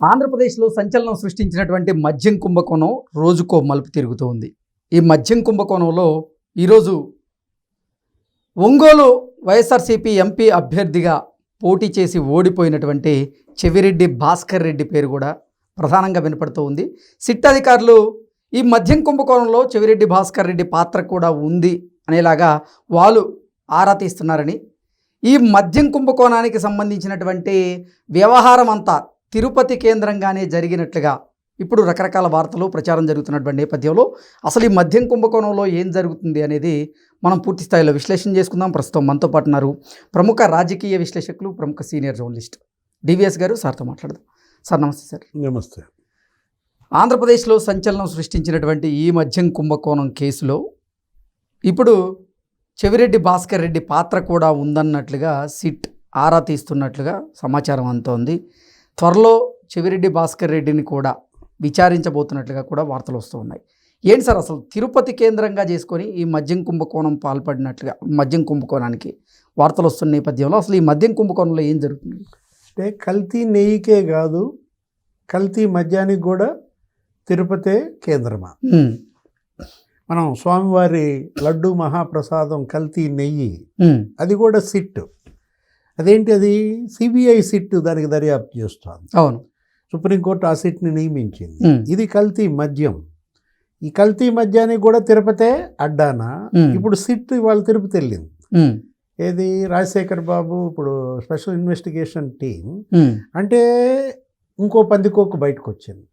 ఆంధ్రప్రదేశ్లో సంచలనం సృష్టించినటువంటి మద్యం కుంభకోణం రోజుకో మలుపు తిరుగుతూ ఉంది. ఈ మద్యం కుంభకోణంలో ఈరోజు ఒంగోలు వైఎస్ఆర్సీపీ ఎంపీ అభ్యర్థిగా పోటీ చేసి ఓడిపోయినటువంటి చెవిరెడ్డి భాస్కర్ రెడ్డి పేరు కూడా ప్రధానంగా వినపడుతూ ఉంది. సిట్ అధికారులు ఈ మద్యం కుంభకోణంలో చెవిరెడ్డి భాస్కర్ రెడ్డి పాత్ర కూడా ఉంది అనేలాగా వాళ్ళు ఆరా తీస్తున్నారని. ఈ మద్యం కుంభకోణానికి సంబంధించినటువంటి వ్యవహారం అంతా తిరుపతి కేంద్రంగానే జరిగినట్లుగా ఇప్పుడు రకరకాల వార్తలు ప్రచారం జరుగుతున్నటువంటి నేపథ్యంలో అసలు ఈ మద్యం కుంభకోణంలో ఏం జరుగుతుంది అనేది మనం పూర్తి స్థాయిలో విశ్లేషణ చేసుకుందాం. ప్రస్తుతం మనతో పాటు ఉన్నారు ప్రముఖ రాజకీయ విశ్లేషకులు ప్రముఖ సీనియర్ జర్నలిస్ట్ డివిఎస్ గారు. సార్తో మాట్లాడదాం. సార్ నమస్తే సార్. నమస్తే. ఆంధ్రప్రదేశ్లో సంచలనం సృష్టించినటువంటి ఈ మద్యం కుంభకోణం కేసులో ఇప్పుడు చెవిరెడ్డి భాస్కర్ రెడ్డి పాత్ర కూడా ఉందన్నట్లుగా సిట్ ఆరా తీస్తున్నట్లుగా సమాచారం అంతోంది త్వరలో చెవిరెడ్డి భాస్కర్ రెడ్డిని కూడా విచారించబోతున్నట్లుగా కూడా వార్తలు వస్తూ ఉన్నాయి. ఏంటి సార్ అసలు తిరుపతి కేంద్రంగా చేసుకొని ఈ మద్యం కుంభకోణం పాల్పడినట్లుగా మద్యం కుంభకోణానికి వార్తలు వస్తున్న నేపథ్యంలో అసలు ఈ మద్యం కుంభకోణంలో ఏం జరుగుతుంది? అంటే కల్తీ నెయ్యికే కాదు కల్తీ మద్యానికి కూడా తిరుపతే కేంద్రమా? మనం స్వామివారి లడ్డు మహాప్రసాదం కల్తీ నెయ్యి అది కూడా సిట్ అదేంటి అది? సిబిఐ సిట్ దానికి దర్యాప్తు చేస్తుంది. అవును. సుప్రీంకోర్టు ఆ సిట్ని నియమించింది. ఇది కల్తీ మద్యం. ఈ కల్తీ మద్యానికి కూడా తిరుపతే అడ్డానా? ఇప్పుడు సిట్ వాళ్ళు తిరుపతి వెళ్ళింది. ఏది? రాజశేఖర్ బాబు ఇప్పుడు స్పెషల్ ఇన్వెస్టిగేషన్ టీం అంటే ఇంకో పందికొక్కు బయటకు వచ్చింది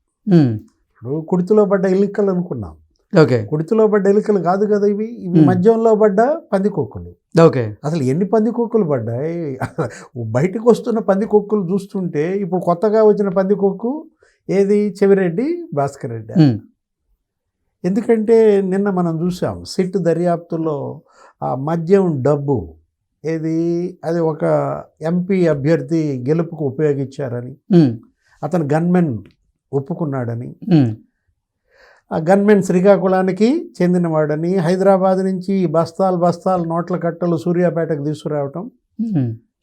ఇప్పుడు కుడితిలో పడ్డ ఎలుకలు అనుకున్నాం. ఓకే. కుడితిలో పడ్డ ఎలుకలు కాదు కదా ఇవి? ఇవి. మద్యంలో పడ్డ పందికొక్కులు. ఓకే. అసలు ఎన్ని పందికొక్కులు పడ్డాయి? బయటకు వస్తున్న పందికొక్కులు చూస్తుంటే ఇప్పుడు కొత్తగా వచ్చిన పందికొక్కు ఏది? చెవిరెడ్డి భాస్కర్ రెడ్డి. ఎందుకంటే నిన్న మనం చూసాం సిట్ దర్యాప్తులో ఆ మద్యం డబ్బు ఏది? అది ఒక ఎంపీ అభ్యర్థి గెలుపుకు ఉపయోగించారని. అతను గన్మెన్ ఒప్పుకున్నాడని. గన్మెన్ శ్రీకాకుళానికి చెందినవాడని హైదరాబాద్ నుంచి బస్తాలు బస్తాలు నోట్ల కట్టలు సూర్యాపేటకు తీసుకురావటం.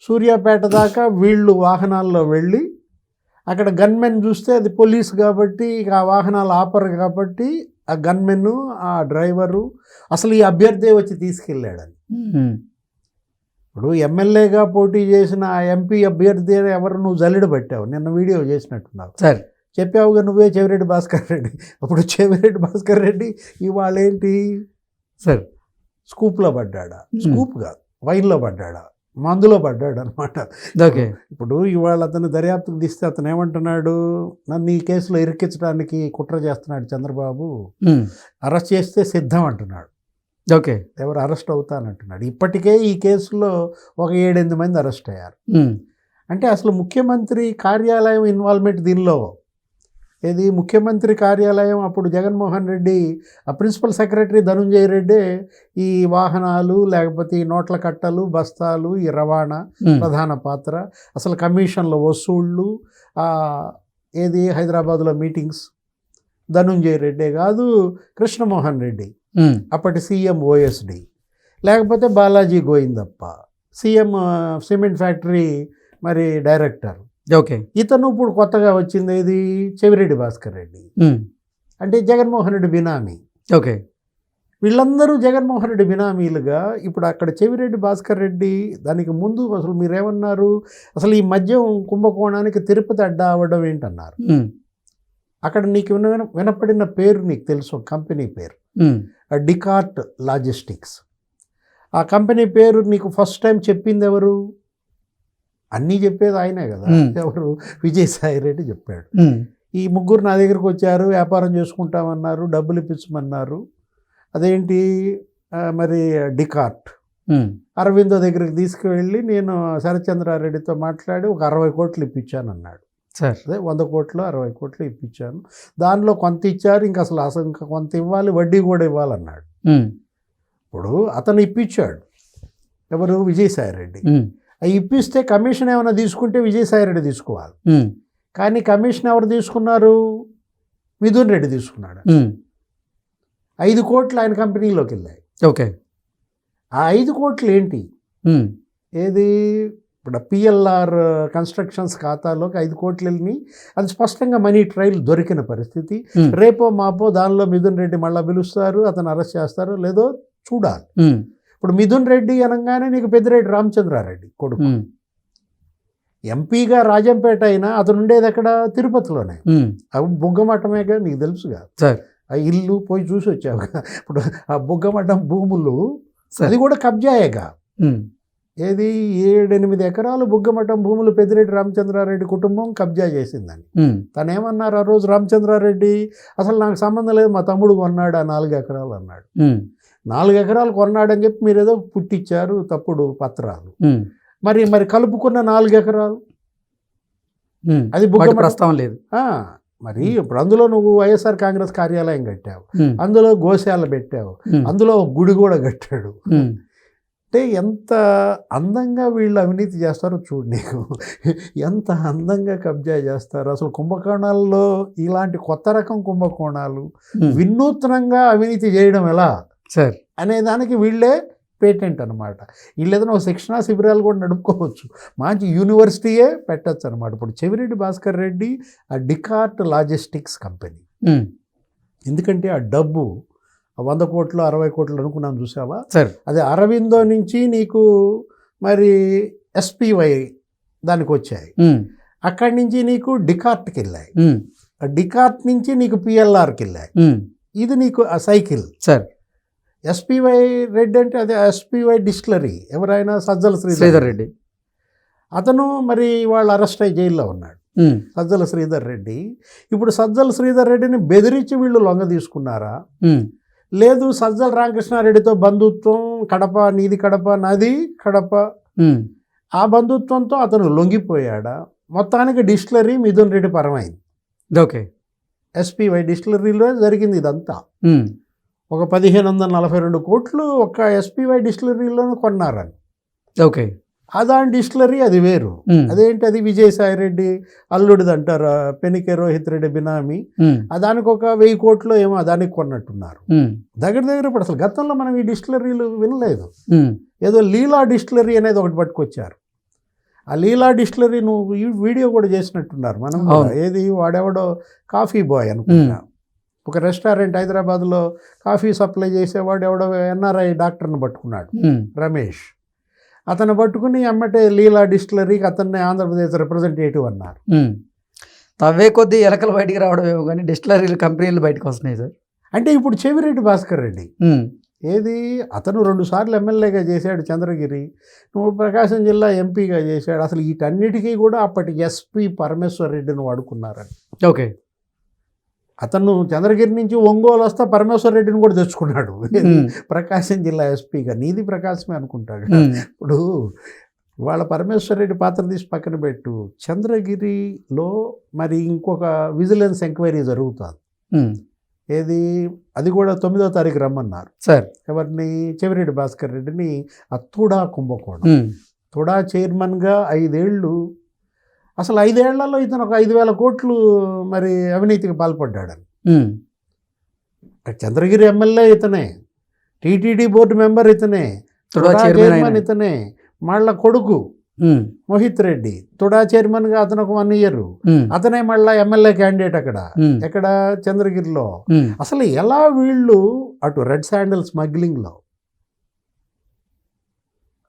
సూర్యాపేట దాకా వీళ్ళు వాహనాల్లో వెళ్ళి అక్కడ గన్మెన్ చూస్తే అది పోలీస్ కాబట్టి ఇక ఆ వాహనాలు ఆపరు కాబట్టి ఆ గన్మెన్ ఆ డ్రైవరు అసలు ఈ అభ్యర్థి వచ్చి తీసుకెళ్ళాడని. ఇప్పుడు ఎమ్మెల్యేగా పోటీ చేసిన ఆ ఎంపీ అభ్యర్థి ఎవరు? నువ్వు జల్లెడ పెట్టావు. నిన్న వీడియో చేసినట్టున్నావు. సార్. చెప్పావుగా నువ్వే చెవిరెడ్డి భాస్కర్ రెడ్డి. అప్పుడు చెవిరెడ్డి భాస్కర్ రెడ్డి ఇవాళ ఏంటి సార్. స్కూప్లో పడ్డాడా. స్కూప్ కాదు. వైన్లో పడ్డాడా? మందులో పడ్డాడు అనమాట ఓకే. ఇప్పుడు ఇవాళ అతను దర్యాప్తుకు తీస్తే అతను ఏమంటున్నాడు? నన్ను ఈ కేసులో ఇరికించడానికి కుట్ర చేస్తున్నాడు చంద్రబాబు. అరెస్ట్ చేస్తే సిద్ధం అంటున్నాడు. ఓకే. ఎవరు అరెస్ట్ అవుతానంటున్నాడు. ఇప్పటికే ఈ కేసులో ఒక ఏడెనిమిది మంది అరెస్ట్ అయ్యారు. అంటే అసలు ముఖ్యమంత్రి కార్యాలయం ఇన్వాల్వ్మెంట్ దీనిలో ఏది? ముఖ్యమంత్రి కార్యాలయం అప్పుడు జగన్మోహన్ రెడ్డి ఆ ప్రిన్సిపల్ సెక్రటరీ ధనుంజయ రెడ్డి ఈ వాహనాలు లేకపోతే ఈ నోట్ల కట్టలు బస్తాలు ఈ రవాణా ప్రధాన పాత్ర. అసలు కమిషన్ల వసూళ్ళు ఏది? హైదరాబాద్లో మీటింగ్స్. ధనుంజయ రెడ్డే కాదు కృష్ణమోహన్ రెడ్డి. అప్పటి సీఎం ఓఎస్డి లేకపోతే Balaji Govindappa CM cement factory మరి డైరెక్టర్. ఓకే. ఇతను ఇప్పుడు కొత్తగా వచ్చింది ఇది చెవిరెడ్డి భాస్కర్ రెడ్డి. అంటే జగన్మోహన్ రెడ్డి బినామీ. ఓకే. వీళ్ళందరూ జగన్మోహన్ రెడ్డి బినామీలుగా ఇప్పుడు అక్కడ చెవిరెడ్డి భాస్కర్ రెడ్డి దానికి ముందు అసలు మీరేమన్నారు? అసలు ఈ మద్యం కుంభకోణానికి తిరుపతి అడ్డా అవ్వడం ఏంటన్నారు? అక్కడ నీకు విన వినపడిన పేరు నీకు తెలుసు కంపెనీ పేరు. డికార్ట్ లాజిస్టిక్స్. ఆ కంపెనీ పేరు నీకు ఫస్ట్ టైం చెప్పింది ఎవరు? అన్నీ చెప్పేది ఆయనే కదా. ఎవరు? విజయసాయి రెడ్డి చెప్పాడు. ఈ ముగ్గురు నా దగ్గరికి వచ్చారు వ్యాపారం చేసుకుంటామన్నారు డబ్బులు ఇప్పించమన్నారు. అదేంటి? మరి డికార్ట్. అరవిందో దగ్గరికి తీసుకువెళ్ళి నేను శరత్చంద్రారెడ్డితో మాట్లాడి ఒక అరవై కోట్లు ఇప్పించాను అన్నాడు సార్. అదే వంద కోట్లు అరవై కోట్లు ఇప్పించాను. దానిలో కొంత ఇచ్చారు ఇంకా అసలు అసలు ఇంకా కొంత ఇవ్వాలి వడ్డీ కూడా ఇవ్వాలన్నాడు. ఇప్పుడు అతను ఇప్పించాడు. ఎవరు? విజయసాయి రెడ్డి. ఇప్పిస్తే కమిషన్ ఏమైనా తీసుకుంటే విజయసాయి రెడ్డి తీసుకోవాలి. కానీ కమిషన్ ఎవరు తీసుకున్నారు? మిథున్ రెడ్డి తీసుకున్నాడు. ఐదు కోట్లు ఆయన కంపెనీలోకి వెళ్ళాయి. ఓకే. ఆ ఐదు కోట్లు ఏంటి? ఏది? ఇప్పుడు పిఎల్ఆర్ కన్స్ట్రక్షన్స్ ఖాతాలోకి ఐదు కోట్లు వెళ్ళి అది స్పష్టంగా మనీ ట్రయల్ దొరికిన పరిస్థితి. రేపో మాపో దానిలో మిథున్ రెడ్డి మళ్ళీ పిలుస్తారు అతను అరెస్ట్ చేస్తారో లేదో చూడాలి. ఇప్పుడు మిథున్ రెడ్డి అనగానే నీకు పెద్దిరెడ్డి రామచంద్రారెడ్డి కొడుకు. ఎంపీగా రాజంపేట అయినా అతను ఉండేది ఎక్కడ? తిరుపతిలోనే. అవి బుగ్గమఠమేగా నీకు తెలుసుగా. ఆ ఇల్లు పోయి చూసి వచ్చావు ఇప్పుడు ఆ బుగ్గమఠం భూములు అది కూడా కబ్జాయేగా. ఏది? ఏడెనిమిది ఎకరాలు బుగ్గమఠం భూములు పెద్దిరెడ్డి రామచంద్రారెడ్డి కుటుంబం కబ్జా చేసిందని. ఉమ్, తను ఏమన్నారు ఆ రోజు రామచంద్రారెడ్డి? అసలు నాకు సంబంధం లేదు మా తమ్ముడు కొన్నాడు ఆ నాలుగు ఎకరాలు అన్నాడు. నాలుగు ఎకరాలు కొన్నాడని చెప్పి మీరు ఏదో పుట్టించారు తప్పుడు పత్రాలు. మరి మరి కలుపుకున్న నాలుగు ఎకరాలు. అది ప్రస్తావన లేదు. ఆ, మరి ఇప్పుడు అందులో నువ్వు వైఎస్ఆర్ కాంగ్రెస్ కార్యాలయం కట్టావు. అందులో గోశాల పెట్టావు. అందులో గుడి కూడా కట్టాడు. అంటే ఎంత అందంగా వీళ్ళు అవినీతి చేస్తారో చూడు నీకు. ఎంత అందంగా కబ్జా చేస్తారు. అసలు కుంభకోణాల్లో ఇలాంటి కొత్త రకం కుంభకోణాలు. వినూత్నంగా అవినీతి చేయడం ఎలా? సార్. అనే దానికి వీళ్ళే పేటెంట్ అనమాట వీళ్ళు ఏదైనా ఒక శిక్షణా శిబిరాలు కూడా నడుపుకోవచ్చు. మంచి యూనివర్సిటీయే పెట్టచ్చు అనమాట ఇప్పుడు చెవిరెడ్డి భాస్కర్ రెడ్డి ఆ డికార్ట్ లాజిస్టిక్స్ కంపెనీ. ఎందుకంటే ఆ డబ్బు ఆ వంద కోట్లు అరవై కోట్లు అనుకున్నాం చూసావా? సార్. అదే అరవిందో నుంచి నీకు మరి ఎస్పీవై దానికి వచ్చాయి. అక్కడి నుంచి నీకు డికార్ట్కి వెళ్ళాయి. డికార్ట్ నుంచి నీకు పిఎల్ఆర్కి వెళ్ళాయి. ఇది నీకు ఆ సైకిల్. సార్. ఎస్పీవై రెడ్డి అంటే అదే ఎస్పీవై డిస్టిలరీ ఎవరైనా సజ్జల శ్రీధర్ రెడ్డి. అతను మరి వాళ్ళు అరెస్ట్ అయ్యి జైల్లో ఉన్నాడు. సజ్జల శ్రీధర్ రెడ్డి. ఇప్పుడు సజ్జల శ్రీధర్ రెడ్డిని బెదిరించి వీళ్ళు లొంగ తీసుకున్నారా? లేదు సజ్జల రామకృష్ణారెడ్డితో బంధుత్వం కడప నీది కడప నాది కడప. ఆ బంధుత్వంతో అతను లొంగిపోయాడా? మొత్తానికి డిస్టిలరీ మిథున్ రెడ్డి పరమైంది. ఓకే. ఎస్పీవై డిస్టిలరీలో జరిగింది ఇదంతా. ఒక పదిహేను వందల నలభై రెండు కోట్లు ఒక ఎస్పీవై డిస్టిలరీలోనే కొన్నారని. ఓకే. ఆ దాని డిస్టిలరీ అది వేరు. అదేంటి అది విజయసాయి రెడ్డి అల్లుడిది అంటారు పెనికే రోహిత్ రెడ్డి బినామీ. దానికి ఒక వెయ్యి కోట్లు ఏమో దానికి కొన్నట్టున్నారు. దగ్గర దగ్గర ఇప్పుడు అసలు గతంలో మనం ఈ డిస్టిలరీలు వినలేదు. ఏదో లీలా డిస్టిలరీ అనేది ఒకటి పట్టుకొచ్చారు. ఆ లీలా డిస్టిలరీ నువ్వు ఈ వీడియో కూడా చేసినట్టున్నారు. మనం. ఏది వాడెవడో కాఫీ బాయ్ అనుకుంటా. ఒక రెస్టారెంట్ హైదరాబాద్లో కాఫీ సప్లై చేసేవాడు ఎవడో ఎన్ఆర్ఐ డాక్టర్ని పట్టుకున్నాడు రమేష్. అతను పట్టుకుని అమ్మటే లీలా డిస్టిలరీకి అతన్ని ఆంధ్రప్రదేశ్ రిప్రజెంటేటివ్ అన్నారు. తవ్వే కొద్దీ ఎలకలు బయటికి రావడం ఏమో కానీ డిస్టిలరీలు కంపెనీలు బయటకు వస్తున్నాయి సార్. అంటే ఇప్పుడు చెవిరెడ్డి భాస్కర్ రెడ్డి ఏది? అతను రెండు సార్లు ఎమ్మెల్యేగా చేశాడు చంద్రగిరి నువ్వు ప్రకాశం జిల్లా ఎంపీగా చేశాడు అసలు వీటన్నిటికీ కూడా అప్పటి ఎస్పీ పరమేశ్వర్ రెడ్డిని వాడుకున్నారని. ఓకే. అతను చంద్రగిరి నుంచి ఒంగోలు వస్తా పరమేశ్వర్ రెడ్డిని కూడా తెచ్చుకున్నాడు. ప్రకాశం జిల్లా ఎస్పీగా నీది ప్రకాశమే అనుకుంటాడు. ఇప్పుడు వాళ్ళ పరమేశ్వర్ రెడ్డి పాత్ర తీసి పక్కన పెట్టు. చంద్రగిరిలో మరి ఇంకొక విజిలెన్స్ ఎంక్వైరీ జరుగుతుంది. ఏది? అది కూడా తొమ్మిదో తారీఖు రమ్మన్నారు. సార్. ఎవరిని? చెవిరెడ్డి భాస్కర్ రెడ్డిని ఆ తుడా కుంభకోణం తుడా చైర్మన్గా ఐదేళ్ళు అసలు ఐదేళ్ళలో ఇతను ఒక ఐదు వేల కోట్లు మరి అవినీతికి పాల్పడ్డాడని చంద్రగిరి ఎమ్మెల్యే ఇతనే టీటీడీ బోర్డు మెంబర్ ఇతనే చైర్మన్ చైర్మన్. ఇతనే మళ్ళా కొడుకు మోహిత్ రెడ్డి తుడా చైర్మన్గా అతను ఒక వన్ ఇయర్. అతనే మళ్ళా ఎమ్మెల్యే క్యాండిడేట్ అక్కడ. ఎక్కడ? చంద్రగిరిలో. అసలు ఎలా వీళ్ళు అటు రెడ్ శాండిల్ స్మగ్లింగ్లో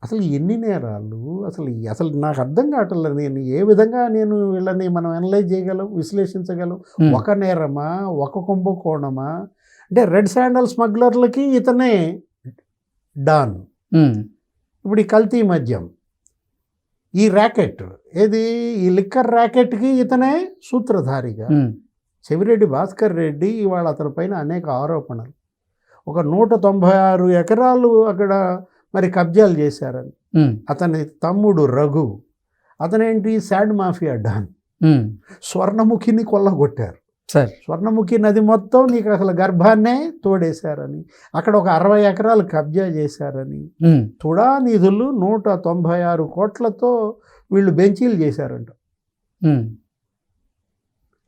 అసలు ఎన్ని నేరాలు? అసలు అసలు నాకు అర్థం కావట్లేదు. నేను ఏ విధంగా నేను వీళ్ళని మనం అనలైజ్ చేయగలం విశ్లేషించగలం? ఒక నేరమా? ఒక కుంభకోణమా అంటే రెడ్ శాండల్ స్మగ్లర్లకి ఇతనే డాన్. ఇప్పుడు ఈ కల్తీ మద్యం. ఈ ర్యాకెట్. ఏది? ఈ లిక్కర్ ర్యాకెట్కి ఇతనే సూత్రధారిగా. చెవిరెడ్డి భాస్కర్ రెడ్డి ఇవాళ అతని పైన అనేక ఆరోపణలు. ఒక నూట తొంభై ఆరు ఎకరాలు అక్కడ మరి కబ్జాలు చేశారని. అతని తమ్ముడు రఘు అతనేంటి? Sand mafia don. స్వర్ణముఖిని కొల్లగొట్టారు. సార్. స్వర్ణముఖి నది మొత్తం నీకు అసలు గర్భాన్నే తోడేశారని అక్కడ ఒక అరవై ఎకరాలు కబ్జా చేశారని తుడా నిధులు నూట తొంభై ఆరు కోట్లతో వీళ్ళు బెంచీలు చేశారంట.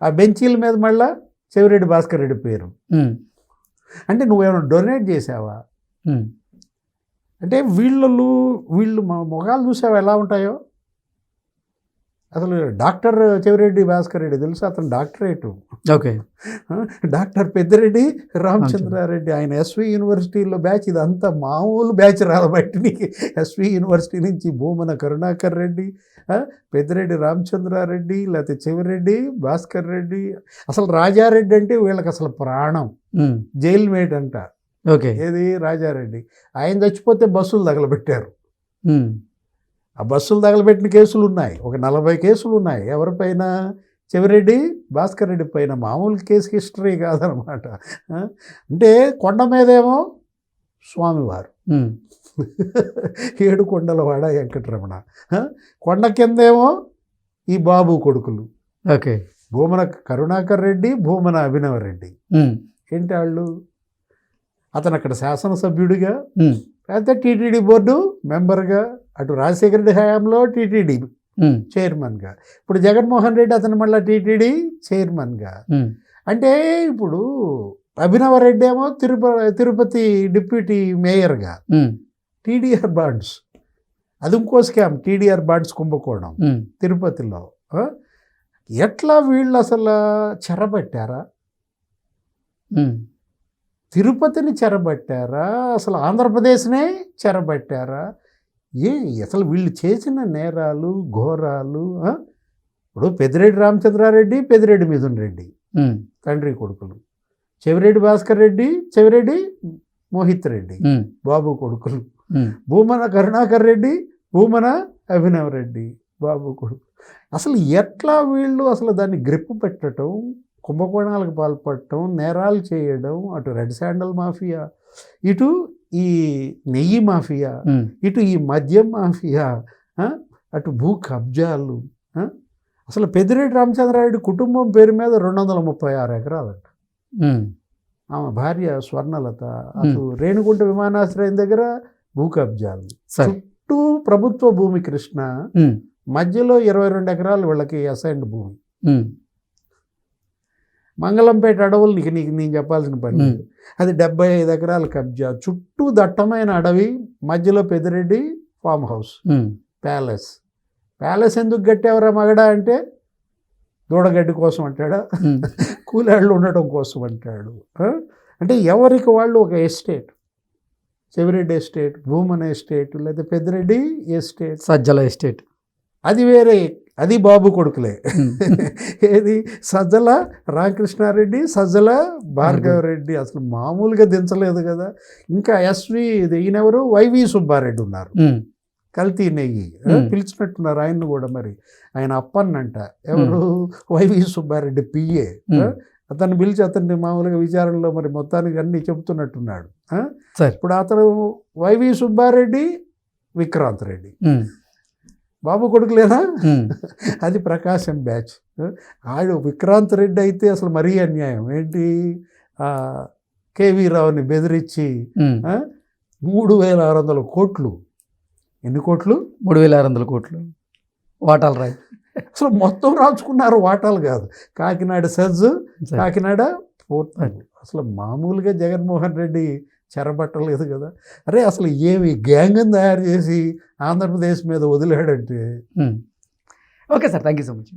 ఆ బెంచీల మీద మళ్ళా చెవిరెడ్డి భాస్కర్ రెడ్డి పేరు. అంటే నువ్వేమైనా డొనేట్ చేసావా అంటే వీళ్ళు వీళ్ళు మా మొగాలు చూసావా ఎలా ఉంటాయో? అసలు డాక్టర్ చెవిరెడ్డి భాస్కర్ రెడ్డి తెలుసు? అతను doctorate. Okay. Doctor Peddireddy Ramachandra Reddy. ఆయన ఎస్వి యూనివర్సిటీలో బ్యాచ్ ఇదంతా మామూలు బ్యాచ్ రాదు బయటికి ఎస్వి యూనివర్సిటీ నుంచి భూమన కరుణాకర్ రెడ్డి పెద్దిరెడ్డి రామచంద్రారెడ్డి లేకపోతే చెవిరెడ్డి భాస్కర్ రెడ్డి. అసలు రాజారెడ్డి అంటే వీళ్ళకి అసలు ప్రాణం. జైలు మేట్ అంట ఓకే. ఏది? రాజారెడ్డి. ఆయన చచ్చిపోతే బస్సులు తగలబెట్టారు. ఆ బస్సులు తగలబెట్టిన కేసులు ఉన్నాయి. ఒక నలభై కేసులు ఉన్నాయి. ఎవరిపైన? చెవిరెడ్డి భాస్కర్ రెడ్డి పైన మామూలు కేసు హిస్టరీ కాదనమాట? అంటే కొండ మీదేమో స్వామివారు. ఏడు కొండలవాడ వెంకటరమణ? కొండ కిందేమో ఈ బాబు కొడుకులు. ఓకే. భూమన కరుణాకర్ రెడ్డి భూమన అభినవ రెడ్డి. ఏంటి వాళ్ళు అతను అక్కడ శాసనసభ్యుడిగా లేకపోతే టీటీడీ బోర్డు మెంబర్గా అటు రాజశేఖర రెడ్డి హయాంలో టీటీడీ చైర్మన్గా. ఇప్పుడు జగన్మోహన్ రెడ్డి అతను మళ్ళీ టీటీడీ చైర్మన్గా. అంటే ఇప్పుడు అభినవ రెడ్డి ఏమో తిరుప తిరుపతి డిప్యూటీ మేయర్గా. TDR bonds. అది ఇంకో స్కామ్ టీడీఆర్ బాండ్స్ కుంభకోణం తిరుపతిలో? ఎట్లా వీళ్ళు అసలు చెరబట్టారా? తిరుపతిని చెరబట్టారా? అసలు ఆంధ్రప్రదేశ్నే చెరబట్టారా? ఏ అసలు వీళ్ళు చేసిన నేరాలు ఘోరాలు? ఇప్పుడు పెద్దిరెడ్డి రామచంద్రారెడ్డి పెద్దిరెడ్డి మిథున్ రెడ్డి తండ్రి కొడుకులు. చెవిరెడ్డి భాస్కర్ రెడ్డి చెవిరెడ్డి మోహిత్ రెడ్డి బాబు కొడుకులు. భూమన కరుణాకర్ రెడ్డి భూమన అభినవ్ రెడ్డి బాబు కొడుకు. అసలు ఎట్లా వీళ్ళు అసలు దాన్ని గ్రిప్ పెట్టడం కుంభకోణాలకు పాల్పడటం నేరాలు చేయడం అటు రెడ్ శాండల్ మాఫియా ఇటు ఈ నెయ్యి మాఫియా ఇటు ఈ మద్యం మాఫియా? అటు భూ కబ్జాలు? అసలు పెద్దిరెడ్డి రామచంద్రారెడ్డి కుటుంబం పేరు మీద రెండు వందల ముప్పై ఆరు ఎకరాలంట. ఆమె భార్య స్వర్ణలత అటు రేణుగుంట విమానాశ్రయం దగ్గర భూ కబ్జాలు. చుట్టూ ప్రభుత్వ భూమి కృష్ణ మధ్యలో ఇరవై రెండు ఎకరాలు వీళ్ళకి అసైన్డ్ భూమి. మంగళంపేట అడవులు నీకు నీకు నేను చెప్పాల్సిన పని లేదు. అది డెబ్బై ఐదు ఎకరాల కబ్జా. చుట్టూ దట్టమైన అడవి మధ్యలో Peddireddy farm house. Palace. Palace ఎందుకు కట్టేవరా మగడా అంటే దూడగడ్డి కోసం అంటాడా? కూలాళ్ళు ఉండటం కోసం అంటాడు? అంటే ఎవరికి వాళ్ళు ఒక estate? Chevireddy estate Bhumana estate లేదా పెద్దిరెడ్డి ఎస్టేట్? సజ్జల ఎస్టేట్. అది వేరే అది బాబు కొడుకులే. ఏది? సజ్జల రామకృష్ణారెడ్డి సజ్జల భార్గవ రెడ్డి అసలు మామూలుగా దించలేదు కదా. ఇంకా ఎస్వి ఈయనెవరు? వైవి సుబ్బారెడ్డి ఉన్నారు. కల్తీ నెయ్యి. పిలిచినట్టున్నారు ఆయన్ని కూడా మరి. ఆయన అప్పన్నంట. ఎవరు? వైవి సుబ్బారెడ్డి పిఏ అతన్ని పిలిచి అతన్ని మామూలుగా విచారణలో మరి మొత్తానికి అన్ని చెబుతున్నట్టున్నాడు. ఇప్పుడు అతను వైవి సుబ్బారెడ్డి విక్రాంత్ రెడ్డి. బాబు కొడుకులేనా ఉమ్, అది ప్రకాశం బ్యాచ్. ఆడు విక్రాంత్ రెడ్డి అయితే అసలు మరీ అన్యాయం. ఏంటి? కేవీ రావుని బెదిరించి మూడు వేల ఆరు వందల కోట్లు. ఎన్ని కోట్లు? మూడు వేల ఆరు వందల కోట్లు. వాటాలు రాయి. అసలు మొత్తం రాచుకున్నారు వాటాలు కాదు. కాకినాడ సెజ్ సరే. కాకినాడ పోర్ట్. అసలు మామూలుగా జగన్మోహన్ రెడ్డి చెరబట్టలేదు కదా. అరే అసలు ఏమి గ్యాంగ్ని తయారు చేసి ఆంధ్రప్రదేశ్ మీద వదిలాడంటే? Okay sir. Thank you so much.